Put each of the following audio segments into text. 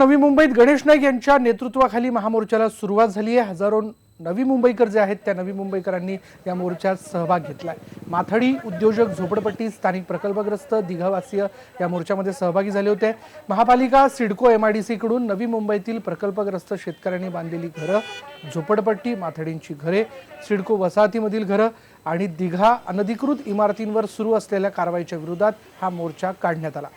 नवी मुंबईत गणेश नाईक यांच्या नेतृत्वाखाली महामोर्चाला सुरुवात झाली आहे. हजारो नवी मुंबईकर जे आहेत त्या नवी मुंबईकरांनी या मोर्चात सहभाग घेतलाय. माथाडी उद्योजक झोपडपट्टी स्थानिक प्रकल्पग्रस्त दिघावासीय या मोर्चामध्ये सहभागी झाले होते. महापालिका सिडको एम आय डी सीकडून नवी मुंबईतील प्रकल्पग्रस्त शेतकऱ्यांनी बांधलेली घरं झोपडपट्टी माथाडींची घरे सिडको वसाहतीमधील घरं आणि दिघा अनधिकृत इमारतींवर सुरू असलेल्या कारवाईच्या विरोधात हा मोर्चा काढण्यात आला.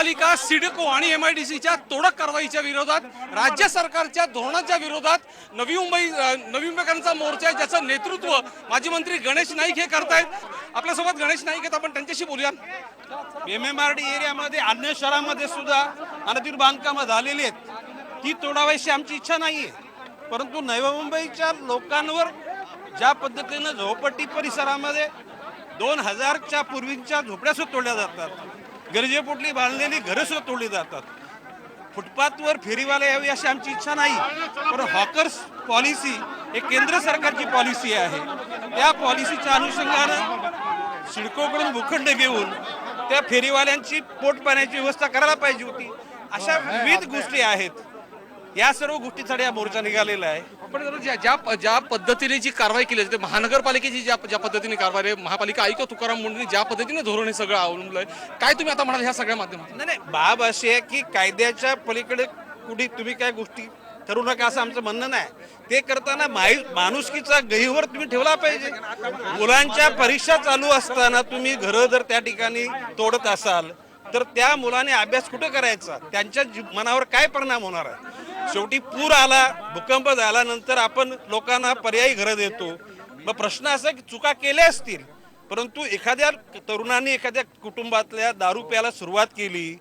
पालिका सिडको आणि एमआयडीसीच्या तोडक कारवाईच्या विरोधात राज्य सरकारच्या धोरणाच्या विरोधात नवी मुंबई नवी मुंबईकरांचा मोर्चा आहे ज्याचं नेतृत्व माजी मंत्री गणेश नाईक हे करतायत. आपल्यासोबत गणेश नाईक आहेत आपण त्यांच्याशी बोलूया एम एम आर डी एरियामध्ये अन्य शहरामध्ये सुद्धा अनधिकृत बांधकामं झालेली आहेत. ती तोडावायची आमची इच्छा नाही आहे परंतु नवी मुंबईच्या लोकांवर ज्या पद्धतीनं झोपटी परिसरामध्ये दोन हजारच्या पूर्वीच्या झोपड्या सुद्धा तोडल्या जातात. गरजेपोटली बांधलेली घरं सुद्धा तोडली जातात. फुटपाथवर फेरीवाले यावी अशी आमची इच्छा नाही. पण हॉकर्स पॉलिसी एक केंद्र सरकारची पॉलिसी आहे. त्या पॉलिसीच्या अनुषंगानं सिडकोकडून भूखंड घेऊन त्या फेरीवाल्यांची पोट पाण्याची व्यवस्था करायला पाहिजे होती. अशा विविध गोष्टी आहेत. या सर्व गोष्टीसाठी हा मोर्चा निघालेला आहे. पण जरा ज्या ज्या ज्या पद्धतीने जी कारवाई केली जाते महानगरपालिकेची ज्या ज्या पद्धतीने कारवाई आहे, महापालिका आयुक्त तुकाराम मुंडेंनी ज्या पद्धतीने धोरण हे सगळं अवलंबलंय काय तुम्ही आता म्हणाल ह्या सगळ्या माध्यमातून? नाही नाही बाब अशी आहे की कायद्याच्या पलीकडे कुठे तुम्ही काय गोष्टी करू नका असं आमचं म्हणणं नाही. ते करताना माई माणुसकीचा गहीवर तुम्ही ठेवला पाहिजे. मुलांच्या परीक्षा चालू असताना तुम्ही घरं जर त्या ठिकाणी तोडत असाल तर त्या मुलाने अभ्यास कुठं करायचा? त्यांच्या जी- मनावर काय परिणाम होणार आहे? शेवटी पूर आला भूकंप झाल्यानंतर आपण लोकांना पर्यायी घरं देतो. मग प्रश्न असा की चुका केल्या असतील परंतु एखाद्या तरुणाने एखाद्या कुटुंबातल्या दारू प्यायला सुरुवात केली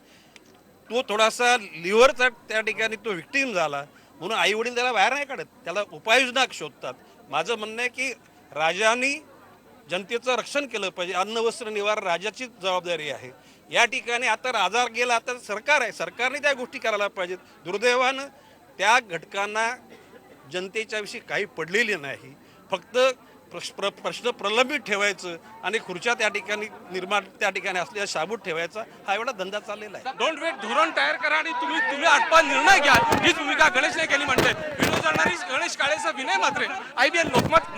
तो थोडासा लिव्हरचा त्या ठिकाणी तो विक्टीम झाला. म्हणून आई वडील त्याला बाहेर नाही काढत त्याला उपाययोजना शोधतात. माझं म्हणणं आहे की राजानी जनतेचं रक्षण केलं पाहिजे. अन्न वस्त्र निवार राजाची जबाबदारी आहे. या ठिकाणी आता राजा गेला आता सरकार आहे. सरकारने त्या गोष्टी करायला पाहिजेत. दुर्दैवानं त्या घटकांना जनतेच्या विषयी काही पडलेली नाही. फक्त प्रश- प्र- प्रश्न प्रलंबित ठेवायचं आणि खुर्च्या त्या ठिकाणी निर्माण त्या ठिकाणी असलेल्या शाबूत ठेवायचा हा एवढा धंदा चाललेला आहे. डोंट वेट धोरण तयार करा आणि तुम्ही तुम्ही आठवा निर्णय घ्या. हीच भूमिका गणेश नाईक म्हणते. विरोध करणारी गणेश काळेचा विनय मात्र. I Lokmat N Lokmat